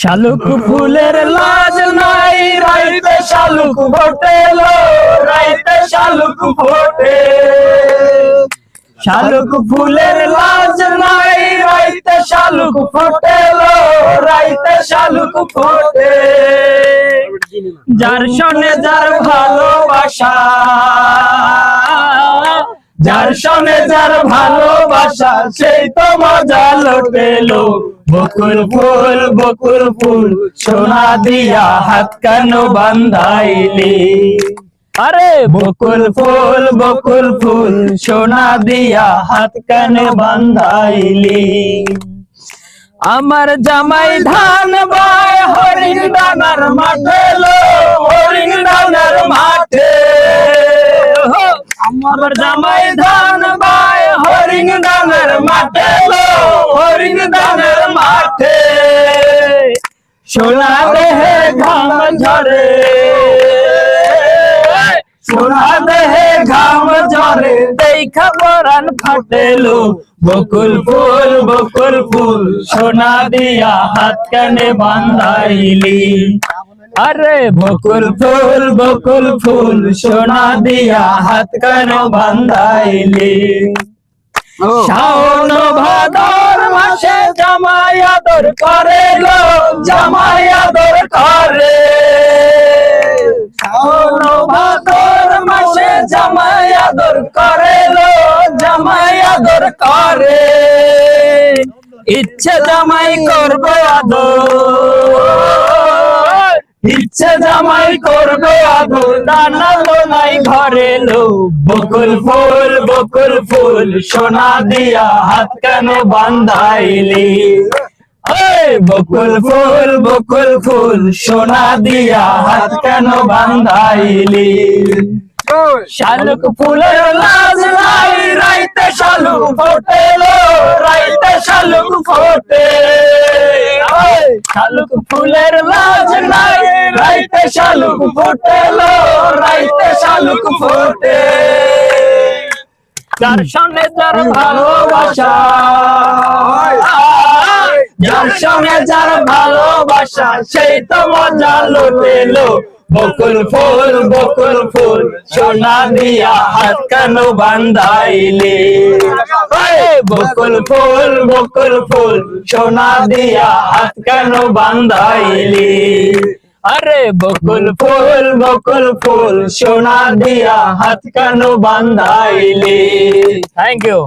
শালুক ফুলের লাজ নাই, রাইতে শালুক ফোটেলো রাইতে শালুক ফোটে। শালুক ফুলের লাজ নাই, রাইতে শালুক ফোটেলো রাইতে শালুক ফোটে। যার শোনে যার ভালোবাসা যার সঙ্গে যার ভালোবাসা, সেই তো মজা লোটেলো বকুল ফুল বকুল ফুল, সোনা দিয়া হাত কান বান্ধাইলি? আরে বকুল ফুল বকুল ফুল, সোনা দিয়া হাত কান বান্ধাইলি? আমার জামাই ধান বায়, হরিণ ডানার মাঠে লো, হরিণ আমার জামাই ধান বায় হরিণ ডানার মাঠে লো হরিণ ডানার মাঠে সোনা দেহে ঘাম ঝরে সোনা দেহে ঘাম ঝরে দেখা পরান ফাটেলো বকুল ফুল বকুল ফুল সোনা দিয়া হাত কানে বান্ধাইলি আরে বকুল ফুল বকুল ফুল সোনা দিয়া হাত কানে বান্ধাইলি? শাওন ভাদর মাসে জামাই আদর করে গো জামাই আদর করে। শাওন ভাদর মাসে জামাই আদর করে গো জামাই আদর করে। ইচ্ছে জামাই করবে আদর। ইচ্ছে জামাই করবে আদর দানা লো নাই ঘরে লো বকুল ফুল বকুল ফুল, সোনা দিয়া হাত কেন বান্ধাইলি? বকুল ফুল বকুল ফুল, সোনা দিয়া হাত কেন বান্ধাইলি? শালুক ফুলের লাজ নাই, রাইতে শালুক ফোটে রাইতে শালুক ফোটে। শালুক ফুলের লাজ নাই শালুক ফোটে লো রাইতে শালুক ফোটে। যার সঙ্গে যার ভালোবাসা যার সঙ্গে যার ভালোবাসা সেই তো মজা লোটেলো। বকুল ফুল বকুল ফুল সোনা দিয়া হাত কানো বান্ধাইলি? বকুল ফুল বকুল ফুল সোনা দিয়া হাত কানো বান্ধাইলি? আরে বকুল ফুল বকুল ফুল সোনা দিয়া হাত কানো বান্ধাইলি? Thank you